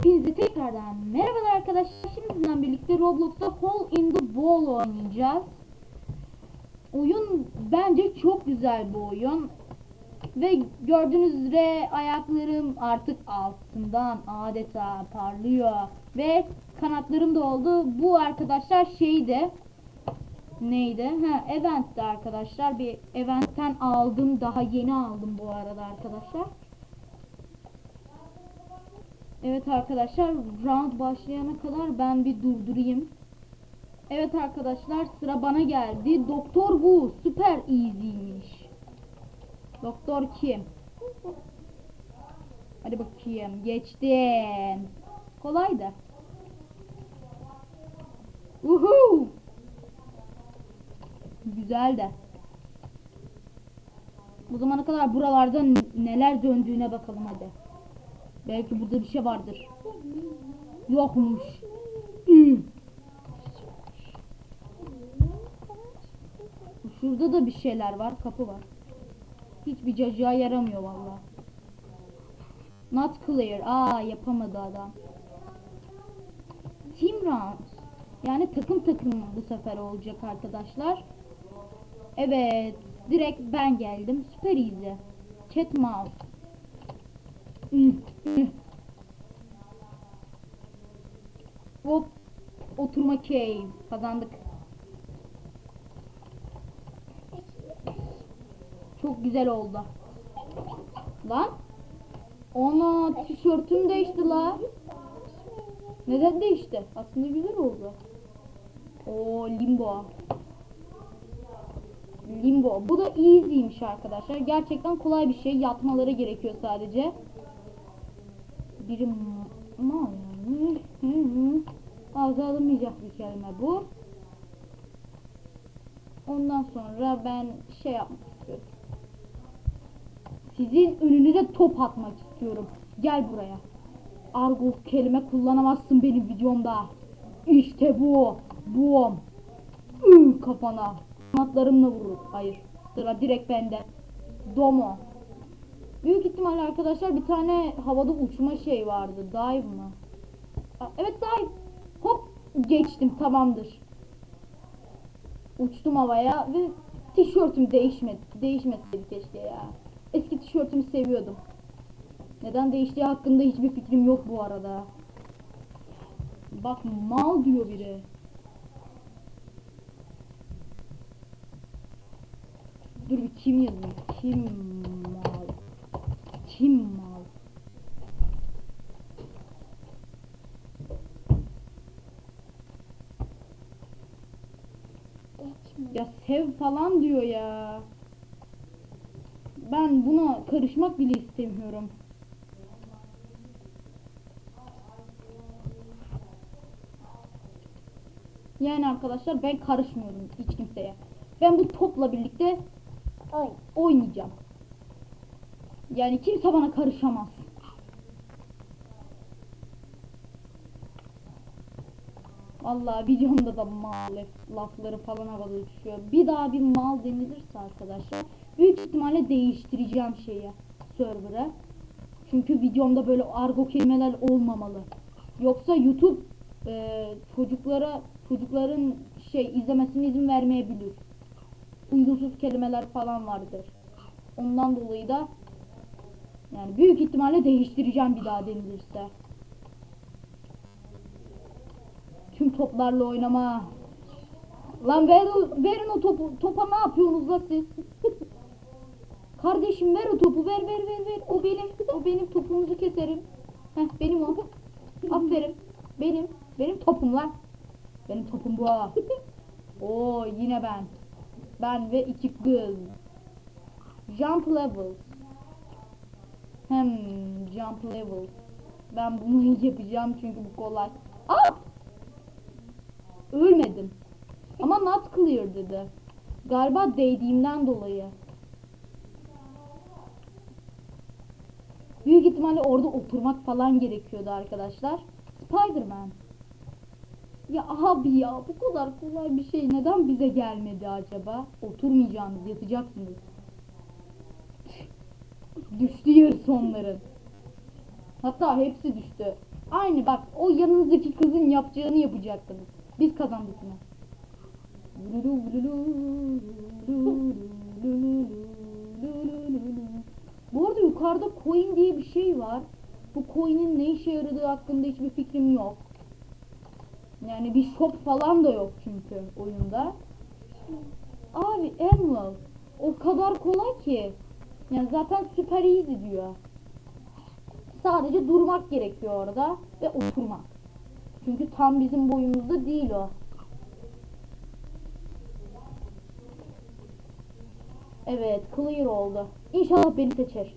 Hepinize tekrardan merhabalar arkadaşlar. Şimdi sizinle birlikte Roblox'ta Hole in the Wall oynayacağız. Oyun bence çok güzel bu oyun. Ve gördüğünüz üzere ayaklarım artık altından adeta parlıyor. Ve kanatlarım da oldu. Bu arkadaşlar şeydi. Neydi? Ha, eventti arkadaşlar. Bir eventten aldım. Daha yeni aldım bu arada arkadaşlar. Evet arkadaşlar round başlayana kadar ben bir durdurayım. Evet arkadaşlar sıra bana geldi. Doktor Wu süper easy'ymiş. Doktor kim? Hadi bakayım geçtim. Kolaydı. Uhu. Güzel de. Bu zamana kadar buralarda neler döndüğüne bakalım hadi. Belki burada bir şey vardır. Yokmuş. Şurada da bir şeyler var. Kapı var. Hiçbir cacığa yaramıyor valla. Not clear. Aa yapamadı adam. Team round. Yani takım takım bu sefer olacak arkadaşlar. Evet. Direkt ben geldim. Süper easy. Chat mouse. Hop. Oturma cave. Kazandık. Çok güzel oldu. Lan. Ana tişörtüm değişti la. Neden değişti? Aslında güzel oldu. O limbo. Limbo. Bu da easy'ymiş arkadaşlar. Gerçekten kolay bir şey. Yatmaları gerekiyor sadece. Biri mal yani. Ağza bir kelime bu. Ondan sonra ben şey yapmak istiyorum. Sizin önünüze top atmak istiyorum. Gel buraya. Argo kelime kullanamazsın benim videomda. İşte bu. Bum. Ü kafana. Kanatlarımla vurur. Hayır. Sıra direkt bende. Domo. Büyük ihtimal arkadaşlar bir tane havada uçma şey vardı. Dive mı? Evet dive. Hop geçtim tamamdır. Uçtum havaya ve tişörtüm değişmedi. Değişmeseydi keşke ya. Eski tişörtümü seviyordum. Neden değiştiği hakkında hiçbir fikrim yok bu arada. Bak mal diyor biri. Dur bir kim yazayım? Kim? Kim mal? Ya sev falan diyor ya. Ben buna karışmak bile istemiyorum. Yani arkadaşlar ben karışmıyorum hiç kimseye. Ben bu topla birlikte Oy. oynayacağım. Yani kimse bana karışamaz. Vallahi videomda da mal lafları falan havada uçuşuyor. Bir daha bir mal denilirse arkadaşlar büyük ihtimalle değiştireceğim şeyi server'ı. Çünkü videomda böyle argo kelimeler olmamalı. Yoksa YouTube e, çocuklara çocukların şey izlemesine izin vermeyebilir. Uygunsuz kelimeler falan vardır. Ondan dolayı da yani büyük ihtimalle değiştireceğim bir daha denilirse. Tüm toplarla oynama. Lan ver, verin o topu. Topa ne yapıyorsunuz la siz? Kardeşim ver o topu. Ver ver ver ver. O benim. O benim topunuzu keserim. Heh benim o. Aferin. Benim. Benim topum lan. Benim topum bu. Oo yine ben. Ben ve iki kız. Jump levels. Hem jump levels. Ben bunu yapacağım çünkü bu kolay. Aa! Ölmedim. Ama not clear dedi. Galiba değdiğimden dolayı. Büyük ihtimalle orada oturmak falan gerekiyordu arkadaşlar. Spiderman. Ya abi ya bu kadar kolay bir şey neden bize gelmedi acaba? Oturmayacağınız yatacaksınız. Düştü yarısı onların. Hatta hepsi düştü. Aynı bak o yanınızdaki kızın yapacağını yapacaktınız. Biz kazandık yine. Bu arada yukarıda coin diye bir şey var. Bu coin'in ne işe yaradığı hakkında hiçbir fikrim yok. Yani bir shop falan da yok çünkü oyunda. Abi Emerald o kadar kolay ki. Yani zaten süper easy diyor. Sadece durmak gerekiyor orada ve oturmak. Çünkü tam bizim boyumuzda değil o. Evet, clear oldu. İnşallah beni seçer.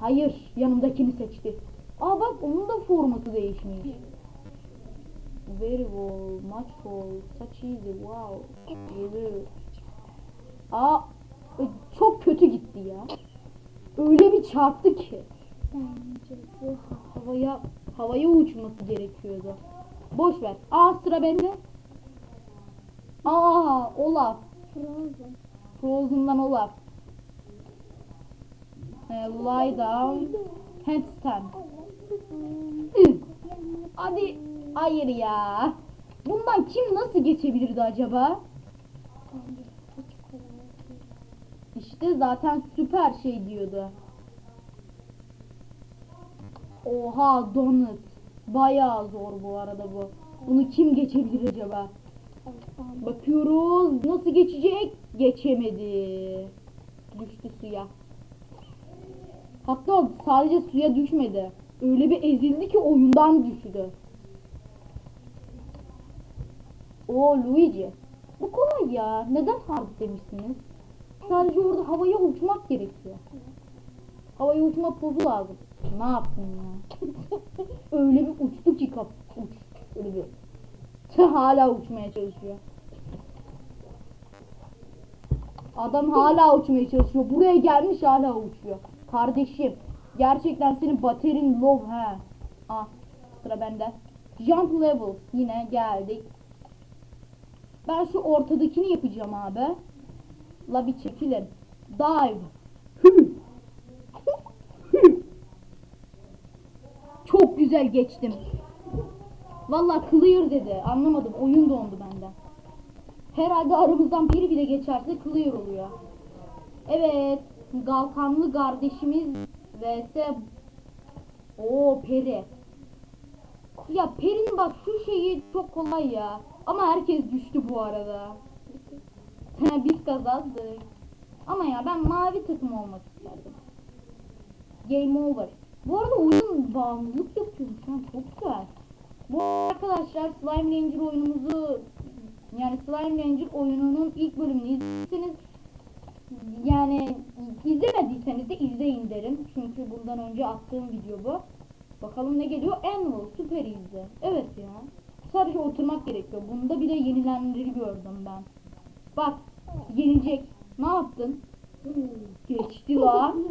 Hayır, yanımdakini seçti. Aa bak onun da forması değişmiş. Very well, much well, such easy, wow. Aa, e, çok kötü gitti ya. Öyle bir çarptı ki. Bence bu Havaya havaya uçması gerekiyordu. Boş ver. Aa sıra bende. Aa Olaf. Frozen. Frozen'dan Olaf. Ee, lie down. Handstand. Hı. Hadi. Hayır ya. Bundan kim nasıl geçebilirdi acaba? İşte zaten süper şey diyordu. Oha donut. Bayağı zor bu arada bu. Bunu kim geçebilir acaba? Bakıyoruz. Nasıl geçecek? Geçemedi. Düştü suya. Hatta sadece suya düşmedi. Öyle bir ezildi ki oyundan düştü. O Luigi. Bu kolay ya. Neden hard demişsiniz? Sadece orada havaya uçmak gerekiyor. Havaya uçma pozu lazım. Ne yaptın ya? Öyle bir uçtu ki kap uç. Öyle bir. Hala uçmaya çalışıyor. Adam hala uçmaya çalışıyor. Buraya gelmiş hala uçuyor. Kardeşim gerçekten senin baterin low he. Ah sıra bende. Jump levels yine geldik. Ben şu ortadakini yapacağım abi. La bir çekilin. Dive. Çok güzel geçtim. Vallahi clear dedi. Anlamadım. Oyun dondu bende. Herhalde aramızdan biri bile geçerse clear oluyor. Evet. Galkanlı kardeşimiz vs o Peri. Ya Peri'nin bak şu şeyi çok kolay ya. Ama herkes düştü bu arada. Biz kazandık. Ama ya ben mavi takım olmak isterdim. Game over. Bu arada oyun bağımlılık yapıyormuş. Ha, çok güzel. Bu arkadaşlar Slime Ranger oyunumuzu yani Slime Ranger oyununun ilk bölümünü izlediyseniz yani izlemediyseniz de izleyin derim. Çünkü bundan önce attığım video bu. Bakalım ne geliyor? Animal süper izle. Evet ya. Sadece oturmak gerekiyor. Bunda bile yenilenleri gördüm ben. Bak yenilecek. Ne yaptın? Geçti lan.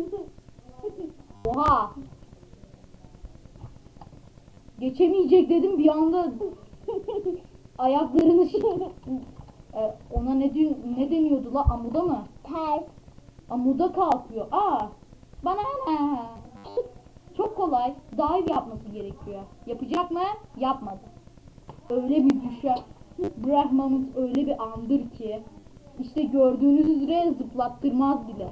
Oha. Geçemeyecek dedim bir anda ayaklarını şi- E, ona ne diyor ne deniyordu la amuda mı? ters. Amuda kalkıyor. Aa bana ne? Çok kolay. Dive yapması gerekiyor. Yapacak mı? Yapmadı. Öyle bir düşer. Brahman'ın öyle bir andır ki işte gördüğünüz üzere zıplattırmaz bile.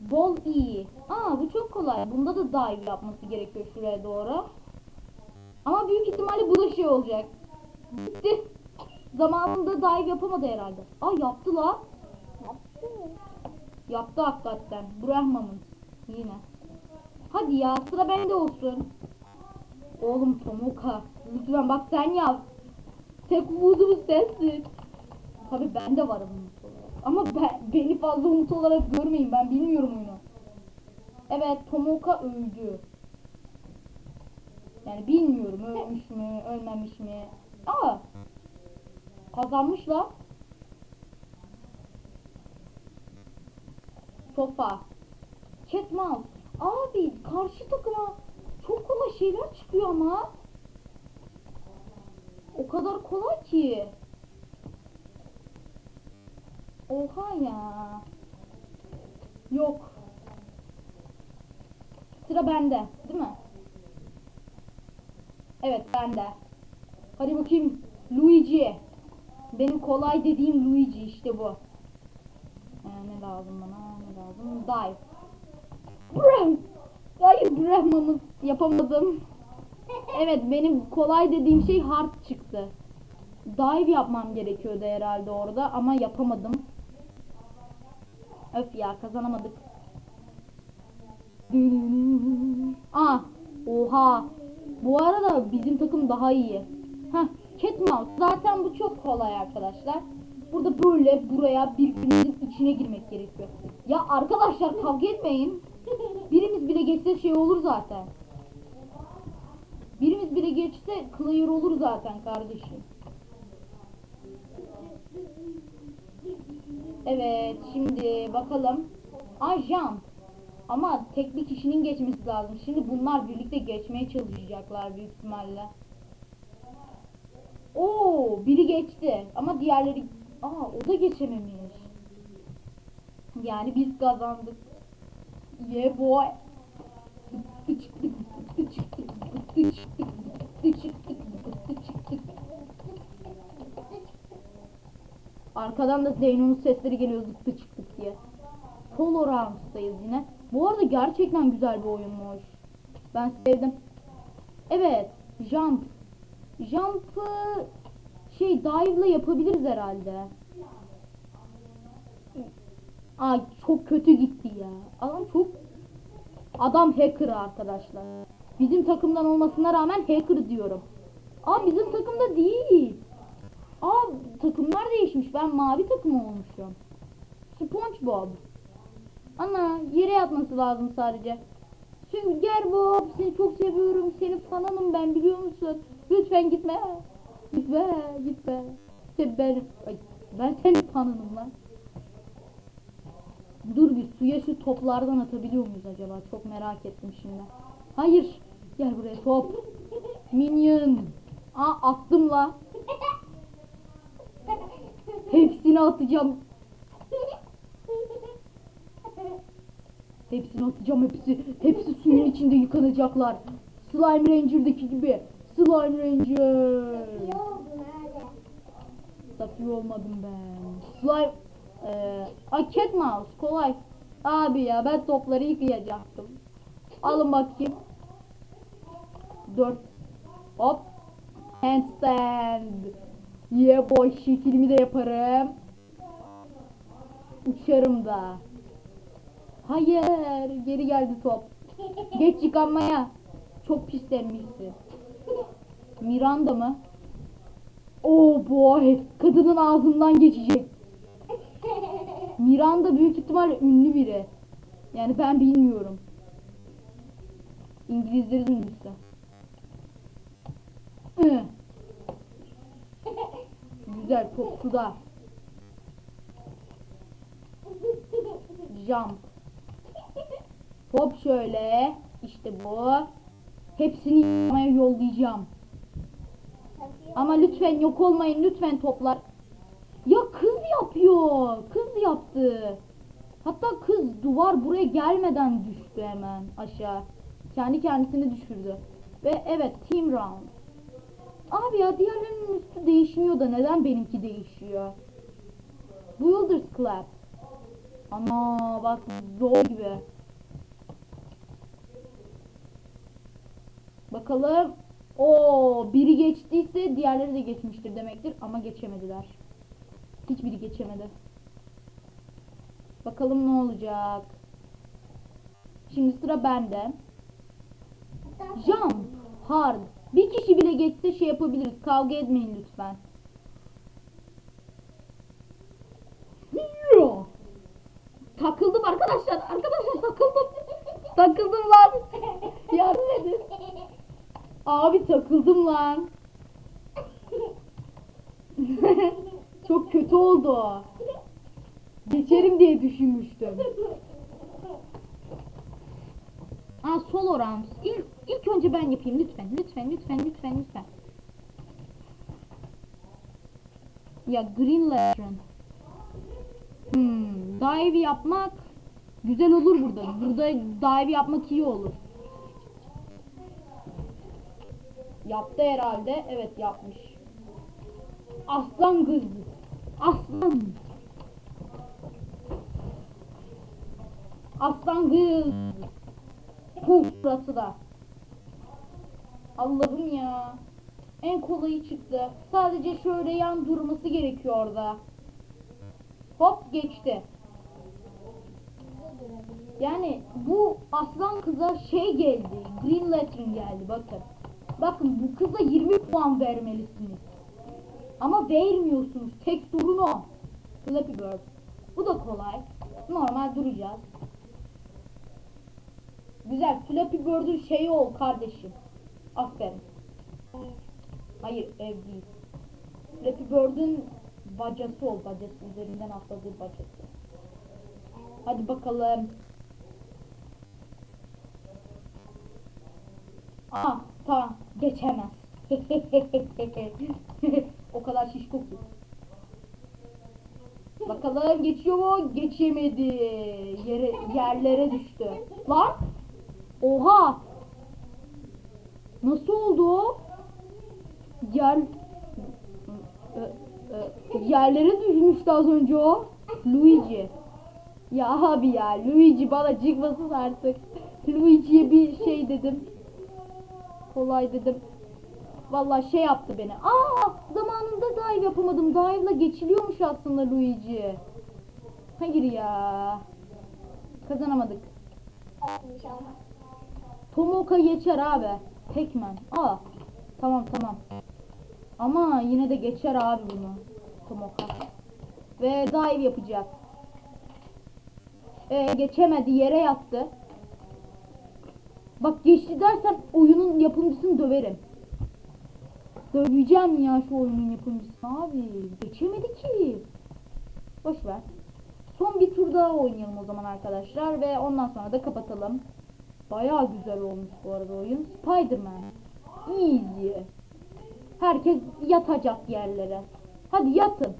Bol iyi. Aa bu çok kolay. Bunda da dive yapması gerekiyor şuraya doğru. Ama büyük ihtimalle bu da şey olacak. Bitti. Zamanında dive yapamadı herhalde. Aa yaptı la. Yaptı. Yaptı hakikaten. Brahman'ın. Yine. Hadi ya sıra bende olsun. Oğlum Tomoka. Lütfen bak sen yap. Tek umudumuz sensin. Tabi ben de varım umut olarak. Ama ben, beni fazla umut olarak görmeyin. Ben bilmiyorum oyunu. Evet Tomoka öldü. Yani bilmiyorum ölmüş mü ölmemiş mi. Aa kazanmış la. Sofa. Cat Mouse. Abi karşı takıma çok kolay şeyler çıkıyor ama. O kadar kolay ki. Oha ya. Yok. sıra bende, değil mi? Evet, bende. Hadi bakayım Luigi. Benim kolay dediğim Luigi işte bu. Ee, ne lazım bana? Ne lazım? Dive. Brem. Hayır Brem'ımı yapamadım. Evet benim kolay dediğim şey hard çıktı. Dive yapmam gerekiyordu herhalde orada ama yapamadım. Öf ya kazanamadık. Aa, oha. Bu arada bizim takım daha iyi. Heh, Cat Mouse. Zaten bu çok kolay arkadaşlar. Burada böyle buraya birbirimizin içine girmek gerekiyor. Ya arkadaşlar kavga etmeyin. Birimiz bile geçse şey olur zaten. Birimiz bile geçse clear olur zaten kardeşim. Evet şimdi bakalım. Jump. Ama tek bir kişinin geçmesi lazım. Şimdi bunlar birlikte geçmeye çalışacaklar büyük ihtimalle. Oo, biri geçti ama diğerleri Aa, o da geçememiş. Yani biz kazandık. Yeah boy. Arkadan da Zeyno'nun sesleri geliyor zıptı çıktık diye. Solo rounds'tayız yine. Bu arada gerçekten güzel bir oyunmuş. Ben sevdim. Evet, jump. Jump'ı şey dive'la yapabiliriz herhalde. Ay çok kötü gitti ya. Adam çok adam hacker arkadaşlar. Bizim takımdan olmasına rağmen hacker diyorum. Aa bizim takımda değil. Aa takımlar değişmiş. Ben mavi takım olmuşum. SpongeBob. Ana yere yatması lazım sadece. Sünger Bob seni çok seviyorum. Senin fanınım ben biliyor musun? Lütfen gitme. Gitme gitme. Sen ben, ay, ben senin fanınım lan. Dur bir suya şu toplardan atabiliyor muyuz acaba? Çok merak ettim şimdi. Hayır. Gel buraya top. Minion. Aa attım la. Hepsini atacağım. Hepsini atacağım hepsi. Hepsi suyun içinde yıkanacaklar. Slime Ranger'daki gibi. Slime Ranger. Safiye olmadım ben. Slime. Eee ay Cat Mouse kolay. Abi ya ben topları yıkayacaktım. Alın bakayım. Dört. Hop. Handstand. Yeah boy şekilimi de yaparım. Uçarım da. Hayır. Geri geldi top. Geç yıkanmaya. Çok pislenmişsin. Miranda mı? Oh boy. Kadının ağzından geçecek. Miranda büyük ihtimalle ünlü biri. Yani ben bilmiyorum. İngilizlerin ünlüsü. Güzel top suda. Jump. Hop şöyle. İşte bu. Hepsini yollayacağım. Ama lütfen yok olmayın lütfen toplar. Ya kız yapıyor. Kız yaptı. Hatta kız duvar buraya gelmeden düştü hemen aşağı. Kendi kendisini düşürdü. Ve evet team round. Abi ya diğerlerinin üstü değişmiyor da neden benimki değişiyor? Builders Club. Ana bak zor gibi. Bakalım. O biri geçtiyse diğerleri de geçmiştir demektir ama geçemediler. Hiçbiri geçemedi. Bakalım ne olacak. Şimdi sıra bende. Jump hard. Bir kişi bile geçse şey yapabiliriz. Kavga etmeyin lütfen. Takıldım arkadaşlar. Arkadaşlar takıldım. takıldım lan. Yardım edin. Abi takıldım lan. kötü oldu. Geçerim diye düşünmüştüm. Aa sol orams. İlk, ilk önce ben yapayım lütfen. Lütfen lütfen lütfen lütfen. Ya Green Lantern. Hmm, dive yapmak güzel olur burada. Burada dive yapmak iyi olur. Yaptı herhalde. Evet yapmış. Aslan kızı. Aslan. Aslan kız. Puf suratı da. Allah'ım ya. En kolayı çıktı. Sadece şöyle yan durması gerekiyor orada. Hop geçti. Yani bu aslan kıza şey geldi. Green Lantern geldi bakın. Bakın bu kıza 20 puan vermelisiniz. Ama vermiyorsunuz. Tek sorun o. Flappy Bird. Bu da kolay. Normal duracağız. Güzel. Flappy Bird'ün şeyi ol kardeşim. Aferin. Hayır ev değil. Flappy Bird'ün bacası ol. Bacası üzerinden atladığı bacası. Hadi bakalım. Aa tamam geçemez. kadar şişko ki. Bakalım geçiyor mu? Geçemedi. Yere, yerlere düştü. Lan! Oha! Nasıl oldu? Yer... Yerlere düşmüştü az önce o. Luigi. Ya abi ya Luigi bana çıkmasın artık. Luigi'ye bir şey dedim. Kolay dedim. Vallahi şey yaptı beni. Aa zamanında dive yapamadım. Dive'la geçiliyormuş aslında Luigi. Hayır ya. Kazanamadık. Tomoka geçer abi. Tekmen. Aa. Tamam tamam. Ama yine de geçer abi bunu. Tomoka. Ve dive yapacak. Ee, geçemedi yere yattı. Bak geçti dersen oyunun yapımcısını döverim. Döveceğim ya şu oyunun yapımcısını abi. Geçemedi ki. Boş ver. Son bir tur daha oynayalım o zaman arkadaşlar ve ondan sonra da kapatalım. Bayağı güzel olmuş bu arada oyun. Spider-Man. Easy. Herkes yatacak yerlere. Hadi yatın.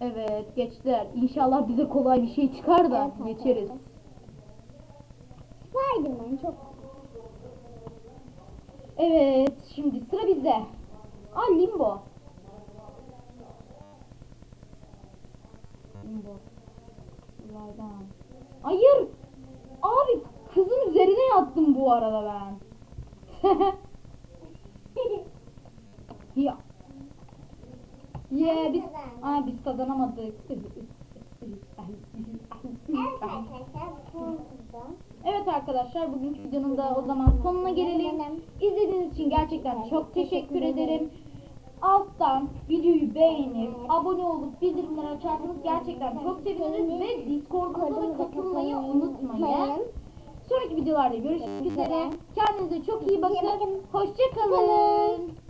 Evet geçtiler. İnşallah bize kolay bir şey çıkar da geçeriz. Spiderman çok Evet şimdi sıra bizde. Aa limbo. Limbo. Laydan. Hayır. Abi kızın üzerine yattım bu arada ben. ya. Yeah, biz, aa, biz kazanamadık. Evet arkadaşlar bu konuda Evet arkadaşlar bugünkü videonun da o zaman sonuna gelelim. İzlediğiniz için gerçekten çok teşekkür ederim. Alttan videoyu beğenip abone olup bildirimleri açarsanız gerçekten çok seviniriz ve Discord'umuza da katılmayı unutmayın. Sonraki videolarda görüşmek üzere. Kendinize çok iyi bakın. Hoşçakalın.